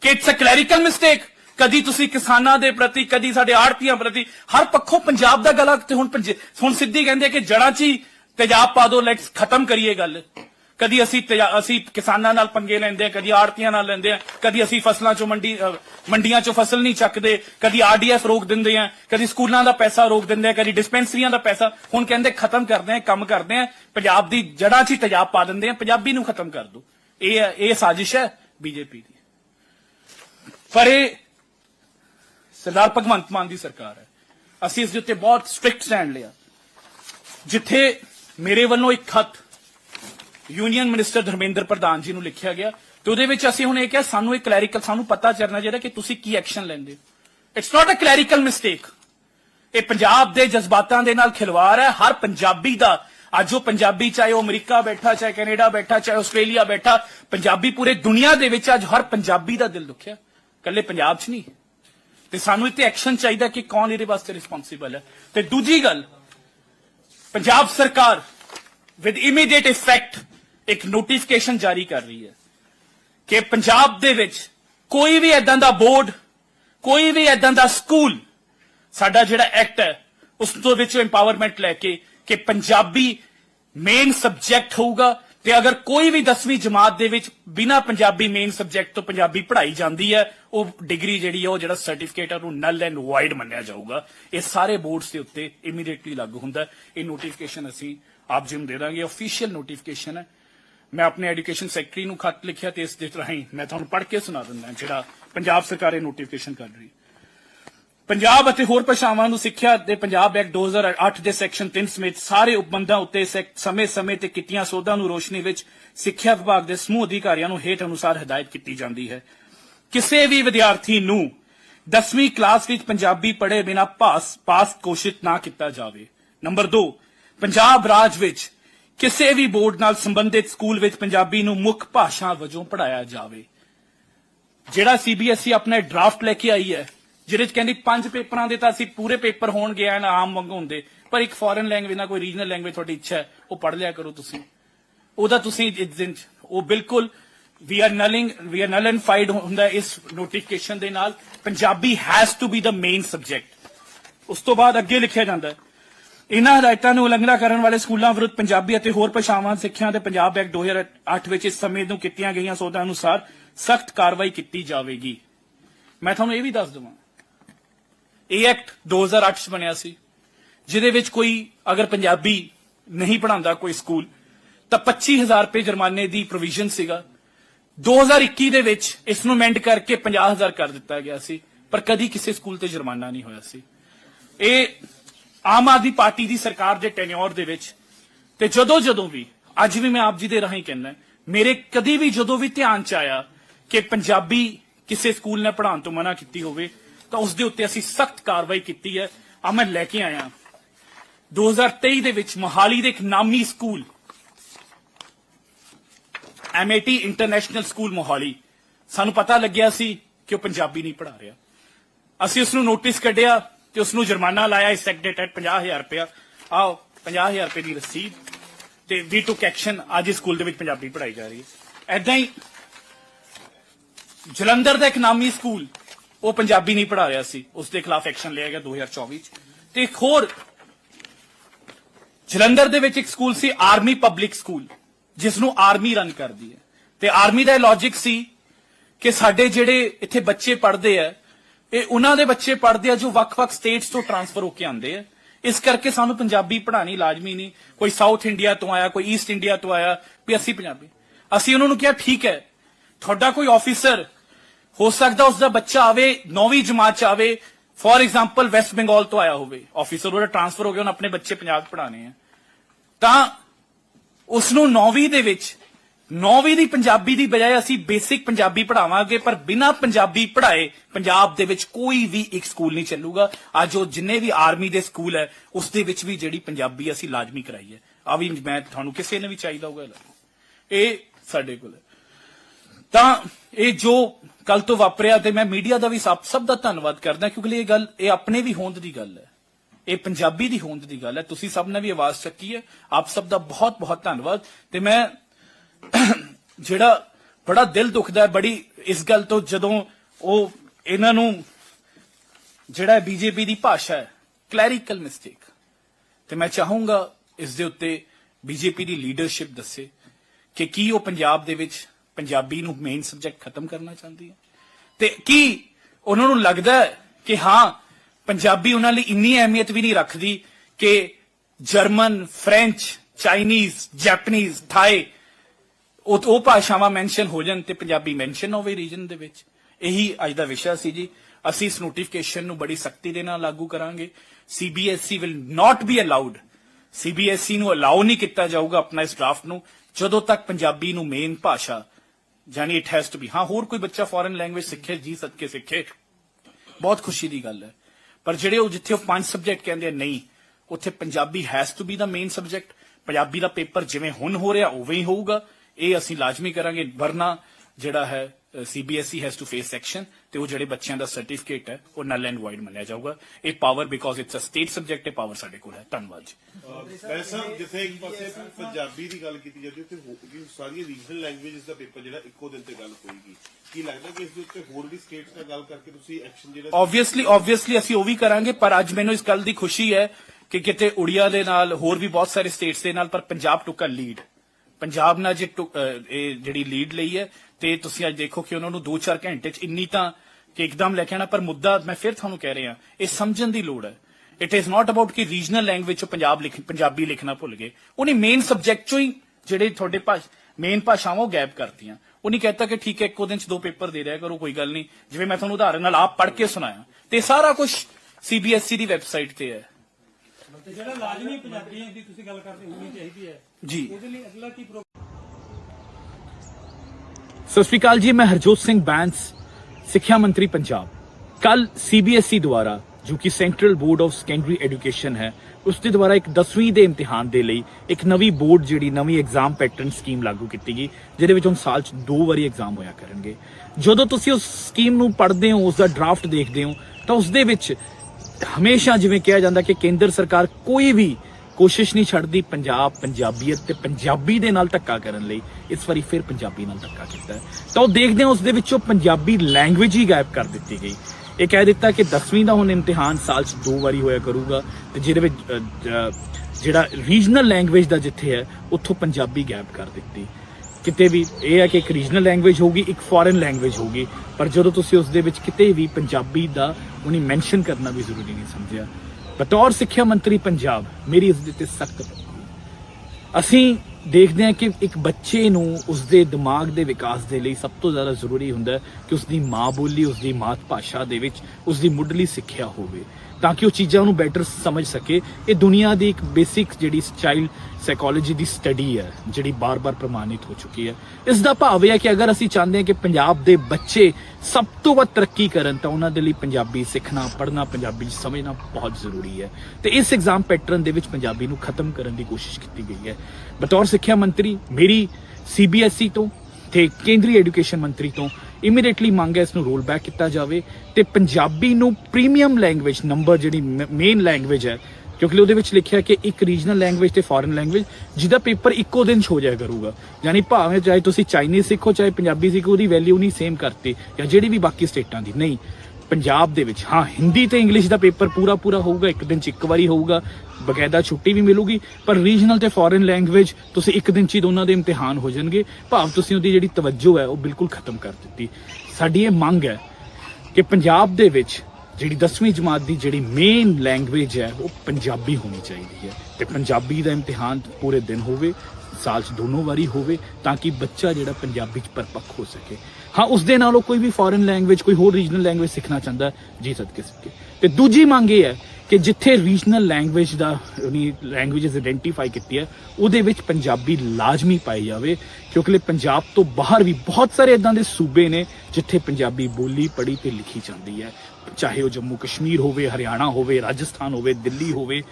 ਕਿ ਇਟਸ ਅ ਕਲੈਰੀਕਲ ਮਿਸਟੇਕ ਕਦੀ ਤੁਸੀਂ ਕਿਸਾਨਾਂ ਦੇ ਪ੍ਰਤੀ ਕਦੀ ਸਾਡੇ ਆੜਤੀਆਂ ਪ੍ਰਤੀ ਹਰ ਪੱਖੋਂ ਪੰਜਾਬ ਦਾ ਗਲਾ ਤੇ ਹੁਣ ਪੰਜ- ਹੁਣ ਸਿੱਧੀ ਕਹਿੰਦੇ ਕਿ ਜੜਾਂ 'ਚ ਹੀ ਤੇਜ਼ਾਬ ਪਾ ਦੋ ਲੈਟਸ ਖਤਮ ਕਰੀਏ ਗੱਲ। ਕਦੀ ਅਸੀਂ ਤੇਜ਼ਾ- ਅਸੀਂ ਕਿਸਾਨਾਂ ਨਾਲ ਪੰਗੇ ਲੈਂਦੇ ਆ ਕਦੀ ਆੜਤੀਆਂ ਨਾਲ ਲੈਂਦੇ ਆ ਕਦੀ ਅਸੀਂ ਫਸਲਾਂ ਚੋਂ ਮੰਡੀ ਅ, ਮੰਡੀਆਂ ਚੋਂ ਫਸਲ ਨਹੀਂ ਚੱਕਦੇ ਕਦੀ ਆਰਡੀਐਫ ਰੋਕ ਦਿੰਦੇ ਆ ਕਦੀ ਸਕੂਲਾਂ ਦਾ ਪੈਸਾ ਰੋਕ ਦਿੰਦੇ ਆ ਕਦੀ ਡਿਸਪੈਂਸਰੀਆਂ ਦਾ ਪੈਸਾ ਹੁਣ ਕਹਿੰਦੇ ਖਤਮ ਕਰਦੇ ਆ ਕੰਮ ਕਰਦੇ ਆ ਪੰਜਾਬ ਦੀ ਜੜ੍ਹਾਂ 'ਚ ਹੀ ਤੇਜ਼ਾਬ ਪਾ ਦਿੰਦੇ ਆ ਪੰਜਾਬੀ ਨੂੰ ਖਤਮ ਕਰ ਦੋ ਇਹ ਹੈ- ਇਹ ਸਾਜ਼ਿਸ਼ ਹੈ ਬੀਜੇਪੀ ਦੀ। ਪਰ ਇਹ ਸਰਦਾਰ ਭਗਵੰਤ ਮਾਨ ਦੀ ਸਰਕਾਰ ਹੈ। ਅਸੀਂ ਇਸ ਦੇ ਉੱਤੇ ਬਹੁਤ ਸਟ੍ਰਿਕਟ ਸਟੈਂਡ ਲਿਆ। ਜਿੱਥੇ ਮੇਰੇ ਵੱਲੋਂ ਇੱਕ ਖਤ ਯੂਨੀਅਨ ਮਿਨਿਸਟਰ ਧਰਮੇਂਦਰ ਪ੍ਰਧਾਨ ਜੀ ਨੂੰ ਲਿਖਿਆ ਗਿਆ ਤੇ ਉਹਦੇ ਵਿੱਚ ਅਸੀਂ ਹੁਣ ਇਹ ਕਿਹਾ, ਸਾਨੂੰ ਇਹ ਕਲੈਰੀਕਲ ਸਾਨੂੰ ਪਤਾ ਚੱਲਣਾ ਚਾਹੀਦਾ ਕਿ ਤੁਸੀਂ ਕੀ ਐਕਸ਼ਨ ਲੈਂਦੇ ਹੋ। It's not a clerical mistake ਇਹ ਪੰਜਾਬ ਦੇ ਜਜ਼ਬਾਤਾਂ ਦੇ ਨਾਲ ਖਿਲਵਾੜ ਹੈ। ਹਰ ਪੰਜਾਬੀ ਦਾ, ਅੱਜ ਉਹ ਪੰਜਾਬੀ ਚਾਹੇ ਉਹ ਅਮਰੀਕਾ ਬੈਠਾ, ਚਾਹੇ ਕੈਨੇਡਾ ਬੈਠਾ, ਚਾਹੇ ਆਸਟ੍ਰੇਲੀਆ ਬੈਠਾ, ਪੰਜਾਬੀ ਪੂਰੇ ਦੁਨੀਆ ਦੇ ਵਿੱਚ ਅੱਜ ਹਰ ਪੰਜਾਬੀ ਦਾ ਦਿਲ ਦੁਖਿਆ। ਕੱਲੇ ਪੰਜਾਬ 'ਚ ਨਹੀਂ। ਤੇ ਸਾਨੂੰ ਇੱਥੇ ਐਕਸ਼ਨ ਚਾਹੀਦਾ ਕਿ ਕੌਣ ਇਹਦੇ ਵਾਸਤੇ ਰਿਸਪੌਂਸਿਬਲ ਹੈ। ਤੇ ਦੂਜੀ ਗੱਲ, ਪੰਜਾਬ ਸਰਕਾਰ ਵਿਦ ਇਮੀਡੀਏਟ ਇਫੈਕਟ ਇੱਕ ਨੋਟੀਫਿਕੇਸ਼ਨ ਜਾਰੀ ਕਰ ਰਹੀ ਹੈ ਕਿ ਪੰਜਾਬ ਦੇ ਵਿੱਚ ਕੋਈ ਵੀ ਐਦਾਂ ਦਾ ਬੋਰਡ ਕੋਈ ਵੀ ਐਦਾਂ ਦਾ ਸਕੂਲ ਸਾਡਾ ਜਿਹੜਾ ਐਕਟ ਹੈ, ਉਸ ਤੋਂ ਵਿੱਚ ਐਮਪਾਵਰਮੈਂਟ ਲੈ ਕੇ ਕਿ ਪੰਜਾਬੀ ਮੇਨ ਸਬਜੈਕਟ ਹੋਊਗਾ ਤੇ ਅਗਰ ਕੋਈ ਵੀ 10ਵੀਂ ਜਮਾਤ ਦੇ ਵਿੱਚ ਬਿਨਾ ਪੰਜਾਬੀ ਮੇਨ ਸਬਜੈਕਟ ਤੋਂ ਪੰਜਾਬੀ ਪੜ੍ਹਾਈ ਜਾਂਦੀ ਹੈ, ਉਹ ਡਿਗਰੀ ਜਿਹੜੀ ਹੈ, ਉਹ ਜਿਹੜਾ ਸਰਟੀਫਿਕੇਟ ਹੈ, ਉਹਨੂੰ ਨਲ ਐਂਡ ਵਾਈਡ ਮੰਨਿਆ ਜਾਊਗਾ। ਇਹ ਸਾਰੇ ਬੋਰਡਸ ਦੇ ਉੱਤੇ ਇਮੀਡੀਏਟਲੀ ਲਾਗੂ ਹੁੰਦਾ ਇਹ ਨੋਟੀਫਿਕੇਸ਼ਨ ਅਸੀਂ ਆਪ ਜੀ ਨੂੰ ਦੇ ਦਾਂਗੇ। ਅਫੀਸ਼ੀਅਲ ਨੋਟੀਫਿਕੇਸ਼ਨ ਹੈ। ਮੈਂ ਆਪਣੇ ਐਜੂਕੇਸ਼ਨ ਸੈਕਟਰੀ ਨੂੰ ਖਤ ਲਿਖਿਆ ਤੇ ਇਸ ਦੇ ਰਾਹੀਂ ਮੈਂ ਤੁਹਾਨੂੰ ਪੜ੍ਹ ਕੇ ਸੁਣਾ ਦਿੰਦਾ ਜਿਹੜਾ ਪੰਜਾਬ ਸਰਕਾਰ ਇਹ ਨੋਟੀਫਿਕੇਸ਼ਨ ਕਰ ਰਹੀ ਹੈ। ਪੰਜਾਬ ਅਤੇ ਹੋਰ ਭਾਸ਼ਾਵਾਂ ਨੂੰ ਸਿੱਖਿਆ ਦੇ ਪੰਜਾਬ ਐਕਟ 2008 ਦੇ ਸੈਕਸ਼ਨ 3 ਸਮੇਤ ਸਾਰੇ ਉਪਬੰਧਾਂ ਉੱਤੇ ਸਮੇਂ-ਸਮੇਂ ਤੇ ਕੀਤੀਆਂ ਸੋਧਾਂ ਨੂੰ ਰੋਸ਼ਨੀ ਵਿੱਚ ਸਿੱਖਿਆ ਵਿਭਾਗ ਦੇ ਸਮੂਹ ਅਧਿਕਾਰੀਆਂ ਨੂੰ ਹੇਠ ਅਨੁਸਾਰ ਹਦਾਇਤ ਕੀਤੀ ਜਾਂਦੀ ਹੈ। ਕਿਸੇ ਵੀ ਵਿਦਿਆਰਥੀ ਨੂੰ 10ਵੀਂ ਕਲਾਸ ਵਿੱਚ ਪੰਜਾਬੀ ਪੜ੍ਹੇ ਬਿਨਾ ਪਾਸ ਪਾਸ ਘੋਸ਼ਿਤ ਨਾ ਕੀਤਾ ਜਾਵੇ। ਨੰਬਰ 2 ਪੰਜਾਬ ਰਾਜ ਵਿੱਚ ਕਿਸੇ ਵੀ ਬੋਰਡ ਨਾਲ ਸੰਬੰਧਿਤ ਸਕੂਲ ਵਿੱਚ ਪੰਜਾਬੀ ਨੂੰ ਮੁੱਖ ਭਾਸ਼ਾ ਵਜੋਂ ਪੜਾਇਆ ਜਾਵੇ। ਜਿਹੜਾ ਸੀਬੀਐਸਈ ਆਪਣਾ ਡਰਾਫਟ ਲੈ ਕੇ ਆਈ ਹੈ ਜਿਹਦੇ ਚ ਕਹਿੰਦੀ ਪੰਜ ਪੇਪਰਾਂ ਦੇ ਤਾਂ ਅਸੀਂ ਪੂਰੇ ਪੇਪਰ ਹੋਣਗੇ ਐਨ ਆਮ ਵਾਂਗੂ ਹੁੰਦੇ। ਪਰ ਇੱਕ ਫੋਰਨ ਲੈਂਗੁਏਜ ਨਾਲ ਕੋਈ ਰੀਜਨਲ ਲੈਂਗੁਏਜ ਤੁਹਾਡੀ ਇੱਛਾ ਹੈ, ਉਹ ਪੜ੍ਹ ਲਿਆ ਕਰੋ ਤੁਸੀਂ। ਉਹਦਾ ਤੁਸੀਂ ਇਸ ਦਿਨ ਉਹ ਬਿਲਕੁਲ we are nulling we are nullified ਹੁੰਦਾ ਇਸ ਨੋਟੀਫਿਕੇਸ਼ਨ ਦੇ ਨਾਲ। Punjabi has to be the main subject ਉਸ ਤੋਂ ਬਾਅਦ ਅੱਗੇ ਲਿਖਿਆ ਜਾਂਦਾ ਹੈ ਇਨ੍ਹਾਂ ਹਦਾਇਤਾਂ ਨੂੰ ਉਲੰਘਣਾ ਕਰਨ ਵਾਲੇ ਸਕੂਲਾਂ ਵਿਰੁੱਧ ਪੰਜਾਬੀ ਅਤੇ ਹੋਰ ਭਾਸ਼ਾਵਾਂ, ਸਿੱਖਿਆ ਦੇ ਪੰਜਾਬ ਐਕਟ 2008 ਵਿੱਚ ਇਸ ਸਮੇਂ ਨੂੰ ਕੀਤੀਆਂ ਗਈਆਂ ਸੋਧਾਂ ਅਨੁਸਾਰ ਸਖਤ ਕਾਰਵਾਈ ਕੀਤੀ ਜਾਵੇਗੀ। ਮੈਂ ਤੁਹਾਨੂੰ ਇਹ ਵੀ ਦੱਸ ਦਵਾਂ ਇਹ ਐਕਟ 2008 ਚ ਬਣਿਆ ਸੀ, ਜਿਹਦੇ ਵਿੱਚ ਕੋਈ ਅਗਰ ਪੰਜਾਬੀ ਨਹੀਂ ਪੜਾਉਂਦਾ ਕੋਈ ਸਕੂਲ, ਤਾਂ 25000 ਰੁਪਏ ਜੁਰਮਾਨੇ ਦੀ ਪ੍ਰੋਵੀਜ਼ਨ ਸੀਗਾ। 2021 ਦੇ ਵਿੱਚ ਇਸ ਨੂੰ ਮੈਂਡ ਕਰਕੇ 50000 ਕਰ ਦਿੱਤਾ ਗਿਆ ਸੀ, ਪਰ ਕਦੀ ਕਿਸੇ ਸਕੂਲ ਤੇ ਜੁਰਮਾਨਾ ਨਹੀਂ ਹੋਇਆ ਸੀ। ਇਹ ਆਮ ਆਦਮੀ ਪਾਰਟੀ ਦੀ ਸਰਕਾਰ ਦੇ ਟੈਨਿਓਰ ਦੇ ਵਿੱਚ, ਤੇ ਜਦੋਂ ਜਦੋਂ ਵੀ, ਅੱਜ ਵੀ ਮੈਂ ਆਪ ਜੀ ਦੇ ਰਾਹੀਂ ਕਹਿੰਦਾ, ਮੇਰੇ ਕਦੀ ਵੀ ਜਦੋਂ ਵੀ ਧਿਆਨ ਚ ਆਇਆ ਕਿ ਪੰਜਾਬੀ ਕਿਸੇ ਸਕੂਲ ਨੇ ਪੜ੍ਹਾਉਣ ਤੋਂ ਮਨਾ ਕੀਤੀ ਹੋਵੇ ਤਾਂ ਉਸ ਦੇ ਉੱਤੇ ਅਸੀਂ ਸਖਤ ਕਾਰਵਾਈ ਕੀਤੀ ਹੈ। ਆ ਮੈਂ ਲੈ ਕੇ ਆਇਆ। 2023 ਦੇ ਵਿੱਚ ਮੋਹਾਲੀ ਦੇ ਇੱਕ ਨਾਮੀ school MAT international school Mohali, ਸਾਨੂੰ ਪਤਾ ਲੱਗਿਆ ਸੀ ਕਿ ਉਹ ਪੰਜਾਬੀ ਨਹੀਂ ਪੜ੍ਹਾ ਰਿਹਾ। ਅਸੀਂ ਉਸ ਨੂੰ ਨੋਟਿਸ ਕੱਢਿਆ ਤੇ ਉਸ ਨੂੰ ਜੁਰਮਾਨਾ ਲਾਇਆ, ਇਸ ਐਕਟ ਦੇ ਤਹਿਤ 50000 ਰੁਪਇਆ। ਆਓ 50000 ਰੁਪਏ ਦੀ ਰਸੀਦ ਤੇ ਵੀ ਟੁਕ ਐਕਸ਼ਨ ਅੱਜ ਇਸ ਸਕੂਲ ਦੇ ਵਿੱਚ ਪੰਜਾਬੀ ਪੜ੍ਹਾਈ ਜਾ ਰਹੀ ਹੈ। ਐਦਾਂ ਹੀ ਜਲੰਧਰ ਦਾ ਇੱਕ ਨਾਮੀ ਸਕੂਲ ਉਹ ਪੰਜਾਬੀ ਨਹੀਂ ਪੜ੍ਹਾ ਰਿਹਾ ਸੀ, ਉਸ ਦੇ ਖਿਲਾਫ ਐਕਸ਼ਨ ਲਿਆ ਗਿਆ 2024 ਚ। ਤੇ ਇੱਕ ਹੋਰ, ਜਲੰਧਰ ਦੇ ਵਿੱਚ ਇੱਕ ਸਕੂਲ ਸੀ ਆਰਮੀ ਪਬਲਿਕ ਸਕੂਲ ਜਿਸ ਨੂੰ ਆਰਮੀ ਰਨ ਕਰਦੀ ਹੈ। ਤੇ ਆਰਮੀ ਦਾ ਲੌਜੀਕ ਸੀ ਕਿ ਸਾਡੇ ਜਿਹੜੇ ਇੱਥੇ ਬੱਚੇ ਪੜ੍ਹਦੇ ਆ, ਇਹ ਉਹਨਾਂ ਦੇ ਬੱਚੇ ਪੜ੍ਹਦੇ ਆ ਜੋ ਵੱਖ-ਵੱਖ ਸਟੇਟਸ ਤੋਂ ਟਰਾਂਸਫਰ ਹੋ ਕੇ ਆਉਂਦੇ ਆ। ਇਸ ਕਰਕੇ ਸਾਨੂੰ ਪੰਜਾਬੀ ਪੜ੍ਹਾਣੀ ਲਾਜ਼ਮੀ ਨਹੀਂ। ਕੋਈ ਸਾਊਥ ਇੰਡੀਆ ਤੋਂ ਆਇਆ, ਕੋਈ ਈਸਟ ਇੰਡੀਆ ਤੋਂ ਆਇਆ, ਵੀ ਅਸੀਂ ਪੰਜਾਬੀ। ਅਸੀਂ ਉਹਨਾਂ ਨੂੰ ਕਿਹਾ, ਠੀਕ ਹੈ, ਤੁਹਾਡਾ ਕੋਈ ਆਫੀਸਰ ਹੋ ਸਕਦਾ ਉਸ ਦਾ ਬੱਚਾ ਆਵੇ 9ਵੀਂ ਜਮਾਤ ਚ ਆਵੇ ਫੋਰ ਐਗਜ਼ਾਮਪਲ ਵੈਸਟ ਬੰਗਾਲ ਤੋਂ ਆਇਆ ਹੋਵੇ ਆਫੀਸਰ ਉਹਦਾ ਟਰਾਂਸਫਰ ਹੋ ਗਿਆ ਉਹਨੇ ਆਪਣੇ ਬੱਚੇ ਪੰਜਾਬ ਪੜ੍ਹਾਣੇ ਆ। ਤਾਂ ਉਸ ਨੂੰ 9ਵੀਂ ਦੇ ਵਿੱਚ 9ਵੀਂ ਦੀ ਪੰਜਾਬੀ ਦੀ ਬਜਾਏ ਅਸੀਂ ਬੇਸਿਕ ਪੰਜਾਬੀ ਪੜਾਵਾਂਗੇ ਪਰ ਬਿਨਾ ਪੰਜਾਬੀ ਪੜਾਏ ਪੰਜਾਬ ਦੇ ਵਿੱਚ ਕੋਈ ਵੀ ਇੱਕ ਸਕੂਲ ਨਹੀਂ ਚੱਲੂਗਾ। ਅੱਜ ਉਹ ਜਿੰਨੇ ਵੀ ਆਰਮੀ ਦੇ ਸਕੂਲ ਹੈ ਉਸ ਦੇ ਵਿੱਚ ਵੀ ਜਿਹੜੀ ਪੰਜਾਬੀ ਅਸੀਂ ਲਾਜ਼ਮੀ ਕਰਾਈ ਹੈ। ਆ ਵੀ ਮੈਂ ਤੁਹਾਨੂੰ ਕਿਸੇ ਨੇ ਵੀ ਚਾਹੀਦਾ ਹੋਊਗਾ ਇਹ ਸਾਡੇ ਕੋਲ। ਤਾਂ ਇਹ ਜੋ ਕੱਲ ਤੋਂ ਵਾਪਰਿਆ ਤੇ ਮੈਂ ਮੀਡੀਆ ਦਾ ਵੀ ਸਭ ਸਭ ਦਾ ਧੰਨਵਾਦ ਕਰਦਾ ਕਿਉਂਕਿ ਇਹ ਗੱਲ ਇਹ ਆਪਣੇ ਵੀ ਹੋਂਦ ਦੀ ਗੱਲ ਹੈ। ਇਹ ਪੰਜਾਬੀ ਦੀ ਹੋਂਦ ਦੀ ਗੱਲ ਹੈ। ਤੁਸੀਂ ਸਭ ਨੇ ਵੀ ਆਵਾਜ਼ ਚੱਕੀ ਹੈ। ਆਪ ਸਭ ਦਾ ਬਹੁਤ ਬਹੁਤ ਧੰਨਵਾਦ। ਤੇ ਮੈਂ ਜਿਹੜਾ ਬੜਾ ਦਿਲ ਦੁਖਦਾ ਹੈ, ਬੜੀ ਇਸ ਗੱਲ ਤੋਂ ਜਦੋਂ ਉਹ ਇਹਨਾਂ ਨੂੰ ਜਿਹੜਾ ਬੀਜੇਪੀ ਦੀ ਭਾਸ਼ਾ ਹੈ ਕਲੈਰੀਕਲ ਮਿਸਟੇਕ ਤੇ ਮੈਂ ਚਾਹੂੰਗਾ ਇਸ ਦੇ ਉੱਤੇ ਬੀਜੇਪੀ ਦੀ ਲੀਡਰਸ਼ਿਪ ਦੱਸੇ ਕਿ ਕੀ ਉਹ ਪੰਜਾਬ ਦੇ ਵਿੱਚ ਪੰਜਾਬੀ ਨੂੰ ਮੇਨ ਸਬਜੈਕਟ ਖਤਮ ਕਰਨਾ ਚਾਹੁੰਦੀ ਹੈ। ਤੇ ਕੀ ਉਹਨਾਂ ਨੂੰ ਲੱਗਦਾ ਕਿ ਹਾਂ, ਪੰਜਾਬੀ ਉਹਨਾਂ ਲਈ ਇੰਨੀ ਅਹਿਮੀਅਤ ਵੀ ਨਹੀਂ ਰੱਖਦੀ ਕਿ German, French, Chinese, Japanese, Thai ਉਹ ਉਹ ਭਾਸ਼ਾਵਾਂ ਮੈਂਸ਼ਨ ਹੋ ਜਾਣ ਤੇ ਪੰਜਾਬੀ ਮੈਂਸ਼ਨ ਹੋਵੇ ਰੀਜਨ ਦੇ ਵਿੱਚ। ਇਹੀ ਅੱਜ ਦਾ ਵਿਸ਼ਾ ਸੀ ਜੀ। ਅਸੀਂ ਇਸ ਨੋਟੀਫਿਕੇਸ਼ਨ ਨੂੰ ਬੜੀ ਸਖਤੀ ਦੇ ਨਾਲ ਲਾਗੂ ਕਰਾਂਗੇ। CBSE will not be allowed CBSE ਨੂੰ ਅਲਾਉ ਨਹੀਂ ਕੀਤਾ ਜਾਊਗਾ ਆਪਣਾ ਇਸ ਡਰਾਫਟ ਨੂੰ। ਜਦੋਂ ਤੱਕ ਪੰਜਾਬੀ ਨੂੰ ਮੇਨ ਭਾਸ਼ਾ ਜਾਨੀ ਇਟ ਹੈਜ਼ ਟੂ ਬੀ ਹਾਂ, ਹੋਰ ਕੋਈ ਬੱਚਾ ਫੋਰਨ ਲੈਂਗੁਏਜ ਸਿੱਖੇ, ਜੀ ਸਦਕੇ ਸਿੱਖੇ, ਬਹੁਤ ਖੁਸ਼ੀ ਦੀ ਗੱਲ ਹੈ। ਪਰ ਜਿਹੜੇ ਉਹ ਜਿੱਥੇ ਉਹ ਪੰਜ ਸਬਜੈਕਟ ਕਹਿੰਦੇ ਨਹੀਂ, ਉੱਥੇ Punjabi has to be the main subject Punjabi the paper ਜਿਵੇਂ ਹੁਣ ਹੋ ਰਿਹਾ, ਉਵੇਂ ਹੀ ਹੋਊਗਾ। ਇਹ ਅਸੀਂ ਲਾਜ਼ਮੀ ਕਰਾਂਗੇ, ਵਰਨਾ ਜਿਹੜਾ ਹੈ CBSE has to face action ਤੇ ਉਹ ਜਿਹੜੇ ਬੱਚਿਆਂ ਦਾ ਸਰਟੀਫਿਕੇਟ ਹੈ ਉਹ ਨਲ ਐਂਡ ਵਾਇਡ ਮੰਨਿਆ ਜਾਊਗਾ। ਇਹ power because it's a state subject ਹੈ ਪਾਵਰ ਸਾਡੇ ਕੋਲ ਹੈ। ਧੰਨਵਾਦ ਜੀ। ਵੈਸੇ ਜਿੱਥੇ ਇੱਕ ਪਾਸੇ ਪੰਜਾਬੀ ਦੀ ਗੱਲ ਕੀਤੀ ਜਾਂਦੀ ਉੱਥੇ ਹੋ- ਕਿ ਸਾਰੀਆਂ ਰੀਜਨਲ ਲੈਂਗੁਏਜਸ ਦਾ ਪੇਪਰ ਜਿਹੜਾ ਇੱਕੋ ਦਿਨ ਤੇ ਗੱਲ ਹੋਏਗੀ। ਕੀ ਲੱਗਦਾ ਕਿ ਇਸ ਦੇ ਉੱਤੇ ਹੋਰ ਵੀ ਸਟੇਟਸ ਨਾਲ ਗੱਲ ਕਰਕੇ ਤੁਸੀਂ ਐਕਸ਼ਨ ਜਿਹੜਾ ਆਬਵੀਅਸਲੀ ਆਬਵੀਅਸਲੀ ਅਸੀਂ ਉਹ ਵੀ ਕਰਾਂਗੇ ਪਰ ਅੱਜ ਮੈਨੂੰ ਇਸ ਗੱਲ ਦੀ ਖੁਸ਼ੀ ਹੈ ਕਿ ਕਿਤੇ ਉੜੀਆ ਦੇ ਨਾਲ ਹੋਰ ਵੀ ਬਹੁਤ ਸਾਰੇ ਸਟੇਟਸ ਦੇ ਨਾਲ ਪਰ ਪੰਜਾਬ ਟੁੱਕਾ ਲੀਡ ਪੰਜਾਬ ਨੇ ਜੇ ਇਹ ਜਿਹੜੀ ਲੀਡ ਲਈ ਹੈ ਤੇ ਤੁਸੀਂ ਅੱਜ ਦੇਖੋ ਕਿ ਉਹਨਾਂ ਨੂੰ 2-4 ਘੰਟੇ ਚ ਇੰਨੀ ਤਾਂ ਕਿ ਇੱਕਦਮ ਲੈ ਕੇ ਆਣਾ ਪਰ ਮੁੱਦਾ ਮੈਂ ਫਿਰ ਤੁਹਾਨੂੰ ਕਹਿ ਰਿਹਾ ਇਹ ਸਮਝਣ ਦੀ ਲੋੜ ਹੈ। ਇਟ ਇਜ਼ ਨਾਟ ਅਬਾਊਟ ਕਿ ਰੀਜਨਲ ਲੈਂਗੁਏਜ ਚ ਪੰਜਾਬ ਲਿਖ ਪੰਜਾਬੀ ਲਿਖਣਾ ਭੁੱਲ ਗਏ। ਉਹਨੇ ਮੇਨ ਸਬਜੈਕਟ ਚੋਂ ਹੀ ਜਿਹੜੇ ਤੁਹਾਡੇ ਭਾਸ਼ ਮੇਨ ਭਾਸ਼ਾਵਾਂ ਉਹ ਗੈਪ ਕਰਤੀਆਂ। ਉਹ ਨਹੀਂ ਕਹਿੰਦਾ ਕਿ ਠੀਕ ਹੈ ਇੱਕੋ ਦਿਨ ਚ ਦੋ ਪੇਪਰ ਦੇ ਰਿਹਾ ਕਰੋ ਕੋਈ ਗੱਲ ਨਹੀਂ। ਜਿਵੇਂ ਮੈਂ ਤੁਹਾਨੂੰ ਉਦਾਹਰਨ ਨਾਲ ਆਪ ਪੜ੍ਹ ਕੇ ਸੁਣਾਇਆ। ਤੇ ਸਾਰਾ ਕੁਝ ਸੀਬੀਐਸਈ ਦੀ ਵੈਬਸਾਈਟ ਤੇ ਹੈ। ਤੇ ਜਿਹੜਾ ਲਾਜ਼ਮੀ ਪੰਜਾਬੀ ਦੀ ਤੁਸੀਂ ਗੱਲ ਕਰਦੇ ਹੋਣੀ ਚਾਹੀਦੀ ਹੈ। ਜੀ। ਉਹਦੇ ਲਈ ਅਗਲਾ ਕੀ ਪ੍ਰੋ- ਸਤਿ ਸ਼੍ਰੀ ਅਕਾਲ ਜੀ ਮੈਂ ਹਰਜੋਤ ਸਿੰਘ ਬੈਂਸ। ਸਿੱਖਿਆ ਮੰਤਰੀ ਪੰਜਾਬ। ਕੱਲ ਸੀਬੀਐਸਈ ਦੁਆਰਾ, ਜੋ ਕਿ central board of secondary education ਹੈ ਉਸ ਦੇ ਦੁਆਰਾ ਇੱਕ 10ਵੀਂ ਦੇ ਇਮਤਿਹਾਨ ਦੇ ਲਈ ਇੱਕ ਨਵੀਂ ਬੋਰਡ, ਜਿਹੜੀ ਨਵੀਂ ਐਗਜ਼ਾਮ ਪੈਟਰਨ ਸਕੀਮ ਲਾਗੂ ਕੀਤੀ ਗਈ, ਜਿਹਦੇ ਵਿੱਚ ਹੁਣ ਸਾਲ 'ਚ ਦੋ ਵਾਰੀ ਐਗਜ਼ਾਮ ਹੋਇਆ ਕਰਨਗੇ। ਜਦੋਂ ਤੁਸੀਂ ਉਸ ਸਕੀਮ ਨੂੰ ਪੜ੍ਹਦੇ ਹੋ ਉਸ ਦਾ ਡਰਾਫਟ ਦੇਖਦੇ ਹੋ, ਤਾਂ ਉਸ ਦੇ ਵਿੱਚ ਹਮੇਸ਼ਾ ਜਿਵੇਂ ਕਿਹਾ ਜਾਂਦਾ ਕਿ ਕੇਂਦਰ ਸਰਕਾਰ ਕੋਈ ਵੀ ਕੋਸ਼ਿਸ਼ ਨਹੀਂ ਛੱਡਦੀ ਪੰਜਾਬ, ਪੰਜਾਬੀਅਤ ਤੇ ਪੰਜਾਬੀ ਦੇ ਨਾਲ ਧੱਕਾ ਕਰਨ ਲਈ। ਇਸ ਵਾਰੀ ਫਿਰ ਪੰਜਾਬੀ ਨਾਲ ਧੱਕਾ ਕੀਤਾ। ਤਾਂ ਉਹ ਦੇਖਦੇ ਹਾਂ, ਉਸ ਦੇ ਵਿੱਚੋਂ ਪੰਜਾਬੀ ਲੈਂਗੁਏਜ ਹੀ ਗਾਇਬ ਕਰ ਦਿੱਤੀ ਗਈ। ਇਹ ਕਹਿ ਦਿੱਤਾ ਕਿ 10ਵੀਂ ਦਾ ਹੁਣ ਇਮਤਿਹਾਨ ਸਾਲ 'ਚ ਦੋ ਵਾਰੀ ਹੋਇਆ ਕਰੂਗਾ ਤੇ ਜਿਹਦੇ ਵਿੱਚ ਜਿਹੜਾ ਰੀਜਨਲ ਲੈਂਗੁਏਜ ਦਾ ਜਿੱਥੇ ਹੈ, ਉੱਥੋਂ ਪੰਜਾਬੀ ਗਾਇਬ ਕਰ ਦਿੱਤੀ। ਕਿਤੇ ਵੀ ਇਹ ਹੈ ਕਿ ਇੱਕ ਰੀਜਨਲ ਲੈਂਗੁਏਜ ਹੋਊਗੀ, ਇੱਕ ਫੋਰਨ ਲੈਂਗੁਏਜ ਹੋਊਗੀ। ਪਰ ਜਦੋਂ ਤੁਸੀਂ ਉਸ ਦੇ ਵਿੱਚ ਕਿਤੇ ਵੀ ਪੰਜਾਬੀ ਦਾ ਉਹਨੇ ਮੈਂਸ਼ਨ ਕਰਨਾ ਵੀ ਜ਼ਰੂਰੀ ਨਹੀਂ ਸਮਝਿਆ। ਬਤੌਰ ਸਿੱਖਿਆ ਮੰਤਰੀ ਪੰਜਾਬ, ਮੇਰੀ ਇਸ ਦੇ ਤੇ ਸਖਤ ਅਸੀਂ ਦੇਖਦੇ ਹਾਂ ਕਿ ਇੱਕ ਬੱਚੇ ਨੂੰ ਉਸਦੇ ਦਿਮਾਗ ਦੇ ਵਿਕਾਸ ਦੇ ਲਈ ਸਭ ਤੋਂ ਜ਼ਿਆਦਾ ਜ਼ਰੂਰੀ ਹੁੰਦਾ ਕਿ ਉਸਦੀ ਮਾਂ ਬੋਲੀ, ਉਸਦੀ ਮਾਤ ਭਾਸ਼ਾ ਦੇ ਵਿੱਚ ਉਸਦੀ ਮੁੱਢਲੀ ਸਿੱਖਿਆ ਹੋਵੇ। ਤਾਂ ਕਿ ਉਹ ਚੀਜ਼ਾਂ ਨੂੰ ਬੈਟਰ ਸਮਝ ਸਕੇ। ਇਹ ਦੁਨੀਆ ਦੀ ਇੱਕ ਬੇਸਿਕ ਜਿਹੜੀ ਚਾਈਲਡ ਸਾਈਕੋਲੋਜੀ ਦੀ ਸਟੱਡੀ ਹੈ, ਜਿਹੜੀ ਬਾਰ-ਬਾਰ ਪ੍ਰਮਾਣਿਤ ਹੋ ਚੁੱਕੀ ਹੈ। ਇਸ ਦਾ ਭਾਵ ਇਹ ਹੈ ਕਿ ਅਗਰ ਅਸੀਂ ਚਾਹੁੰਦੇ ਹਾਂ ਕਿ ਪੰਜਾਬ ਦੇ ਬੱਚੇ ਸਭ ਤੋਂ ਵੱਧ ਤਰੱਕੀ ਕਰਨ, ਤਾਂ ਉਹਨਾਂ ਦੇ ਲਈ ਪੰਜਾਬੀ ਸਿੱਖਣਾ, ਪੜ੍ਹਨਾ, ਪੰਜਾਬੀ ਸਮਝਣਾ ਬਹੁਤ ਜ਼ਰੂਰੀ ਹੈ। ਤੇ ਇਸ ਐਗਜ਼ਾਮ ਪੈਟਰਨ ਦੇ ਵਿੱਚ ਪੰਜਾਬੀ ਨੂੰ ਖਤਮ ਕਰਨ ਦੀ ਕੋਸ਼ਿਸ਼ ਕੀਤੀ ਗਈ ਹੈ। ਬਤੌਰ ਸਿੱਖਿਆ ਮੰਤਰੀ, ਮੇਰੀ ਸੀਬੀਐਸਈ ਤੋਂ ਤੇ ਕੇਂਦਰੀ ਐਜੂਕੇਸ਼ਨ ਮੰਤਰੀ ਤੋਂ ਇਮੀਡੀਏਟਲੀ ਮੰਗ ਹੈ ਇਸ ਨੂੰ ਰੋਲ ਬੈਕ ਕੀਤਾ ਜਾਵੇ ਤੇ ਪੰਜਾਬੀ ਨੂੰ ਪ੍ਰੀਮੀਅਮ ਲੈਂਗੁਏਜ ਨੰਬਰ ਜਿਹੜੀ ਮੇਨ ਲੈਂਗੁਏਜ ਹੈ, ਕਿਉਂਕਿ ਉਹਦੇ ਵਿੱਚ ਲਿਖਿਆ ਕਿ ਇੱਕ ਰੀਜਨਲ ਲੈਂਗੁਏਜ ਤੇ ਫੋਰਨ ਲੈਂਗੁਏਜ ਜਿਹਦਾ ਪੇਪਰ ਇੱਕੋ ਦਿਨ 'ਚ ਹੋ ਜਾਇਆ ਕਰੂਗਾ। ਯਾਨੀ ਭਾਵੇਂ ਚਾਹੇ ਤੁਸੀਂ ਚਾਈਨੀਜ਼ ਸਿੱਖੋ, ਚਾਹੇ ਪੰਜਾਬੀ ਸਿੱਖੋ, ਉਹਦੀ ਵੈਲਿਊ ਨਹੀਂ ਸੇਮ ਕਰਤੀ, ਜਾਂ ਜਿਹੜੀ ਵੀ ਬਾਕੀ ਸਟੇਟਾਂ ਦੀ। ਨਹੀਂ ਪੰਜਾਬ ਦੇ ਵਿੱਚ। ਹਾਂ, ਹਿੰਦੀ ਤੇ ਇੰਗਲਿਸ਼ ਦਾ ਪੇਪਰ ਪੂਰਾ ਪੂਰਾ ਹੋਊਗਾ, ਇੱਕ ਦਿਨ 'ਚ ਇੱਕ ਵਾਰੀ ਹੋਊਗਾ, ਬਕਾਇਦਾ ਛੁੱਟੀ ਵੀ ਮਿਲੂਗੀ, ਪਰ ਰੀਜਨਲ ਤੇ ਫੋਰਨ ਲੈਂਗੁਏਜ ਤੁਸੀਂ ਇੱਕ ਦਿਨ 'ਚ ਹੀ ਦੋਨਾਂ ਦੇ ਇਮਤਿਹਾਨ ਹੋ ਜਾਣਗੇ। ਭਾਵ ਤੁਸੀਂ ਉਹਦੀ ਜਿਹੜੀ ਤਵੱਜੋ ਹੈ, ਉਹ ਬਿਲਕੁਲ ਖਤਮ ਕਰ ਦਿੱਤੀ। ਸਾਡੀ ਇਹ ਮੰਗ ਹੈ ਕਿ ਪੰਜਾਬ ਦੇ ਵਿੱਚ ਜਿਹੜੀ 10ਵੀਂ ਜਮਾਤ ਦੀ ਜਿਹੜੀ ਮੇਨ ਲੈਂਗੁਏਜ ਹੈ, ਉਹ ਪੰਜਾਬੀ ਹੋਣੀ ਚਾਹੀਦੀ ਹੈ। ਤੇ ਪੰਜਾਬੀ ਦਾ ਇਮਤਿਹਾਨ ਪੂਰੇ ਦਿਨ ਹੋਵੇ ਸਾਲ 'ਚ ਦੋਨੋਂ ਵਾਰੀ ਹੋਵੇ ਤਾਂ ਕਿ ਬੱਚਾ ਜਿਹੜਾ ਪੰਜਾਬੀ 'ਚ ਪਰਪੱਕ ਹੋ ਸਕੇ। ਹਾਂ ਉਸ ਦੇ ਉਹ ਕੋਈ ਵੀ ਫੋਰਨ ਲੈਂਗੁਏਜ ਕੋਈ ਹੋਰ ਰੀਜਨਲ ਲੈਂਗੁਏਜ ਸਿੱਖਣਾ ਚਾਹੁੰਦਾ ਹੈ, ਜੀ ਸਦਕੇ ਸਕੇ ਤੇ ਦੂਜੀ ਮੰਗ ਇਹ ਹੈ ਕਿ ਜਿੱਥੇ ਰੀਜਨਲ ਲੈਂਗੁਏਜ ਦਾ ਉਹਨੀ ਲੈਂਗੁਏਜਸ ਆਇਡੈਂਟੀਫਾਈ ਕੀਤੀ ਹੈ ਉਹਦੇ ਵਿੱਚ ਪੰਜਾਬੀ ਲਾਜ਼ਮੀ ਪਾਈ ਜਾਵੇ ਕਿਉਂਕਿ ਪੰਜਾਬ ਤੋਂ ਬਾਹਰ ਵੀ ਬਹੁਤ ਸਾਰੇ ਇਦਾਂ ਦੇ ਸੂਬੇ ਨੇ ਜਿੱਥੇ ਪੰਜਾਬੀ ਬੋਲੀ ਪੜ੍ਹੀ ਤੇ ਲਿਖੀ ਜਾਂਦੀ ਹੈ। ਚਾਹੇ ਉਹ ਜੰਮੂ ਕਸ਼ਮੀਰ ਹੋਵੇ, ਹਰਿਆਣਾ ਹੋਵੇ, ਰਾਜਸਥਾਨ ਹੋਵੇ, ਦਿੱਲੀ ਹੋਵੇ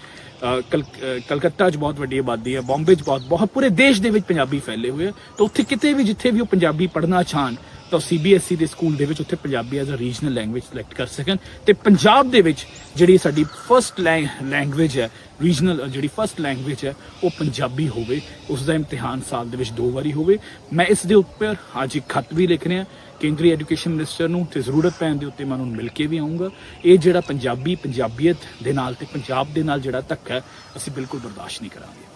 ਕਲ- ਕਲਕੱਤਾ 'ਚ ਬਹੁਤ ਵੱਡੀ ਆਬਾਦੀ ਹੈ, ਬੰਬੇ 'ਚ ਬਹੁਤ ਬਹੁਤ, ਪੂਰੇ ਦੇਸ਼ ਦੇ ਵਿੱਚ ਪੰਜਾਬੀ ਫੈਲੇ ਹੋਏ ਆ। ਤਾਂ ਉੱਥੇ ਕਿਤੇ ਵੀ ਜਿੱਥੇ ਵੀ ਉਹ ਪੰਜਾਬੀ ਪੜ੍ਹਨਾ ਚਾਹਣ, ਤਾਂ ਸੀਬੀਐਸਈ ਦੇ ਸਕੂਲ ਦੇ ਵਿੱਚ ਉੱਥੇ Punjabi as a regional language select ਕਰ ਸਕਣ। ਤੇ ਪੰਜਾਬ ਦੇ ਵਿੱਚ ਜਿਹੜੀ ਸਾਡੀ ਫਰਸਟ ਲੈਂਗੁਏਜ ਹੈ ਰੀਜਨਲ ਜਿਹੜੀ ਫਰਸਟ ਲੈਂਗੁਏਜ ਹੈ, ਉਹ ਪੰਜਾਬੀ ਹੋਵੇ। ਉਸ ਦਾ ਇਮਤਿਹਾਨ ਸਾਲ ਦੇ ਵਿੱਚ ਦੋ ਵਾਰੀ ਹੋਵੇ। ਮੈਂ ਇਸ ਦੇ ਉੱਪਰ ਅੱਜ ਇੱਕ ਖਤ ਵੀ ਲਿਖ ਰਿਹਾ। ਕੇਂਦਰੀ ਐਜੂਕੇਸ਼ਨ ਮਿਨਿਸਟਰ ਨੂੰ ਤੇ ਜ਼ਰੂਰਤ ਪੈਣ ਦੇ ਉੱਤੇ ਮੈਂ ਉਹਨਾਂ ਨੂੰ ਮਿਲ ਕੇ ਵੀ ਆਉਂਗਾ ਇਹ ਜਿਹੜਾ ਪੰਜਾਬੀ ਪੰਜਾਬੀਅਤ ਦੇ ਨਾਲ ਤੇ ਪੰਜਾਬ ਦੇ ਨਾਲ ਜਿਹੜਾ ਧੱਕਾ ਹੈ, ਅਸੀਂ ਬਿਲਕੁਲ ਬਰਦਾਸ਼ਤ ਨਹੀਂ ਕਰਾਂਗੇ।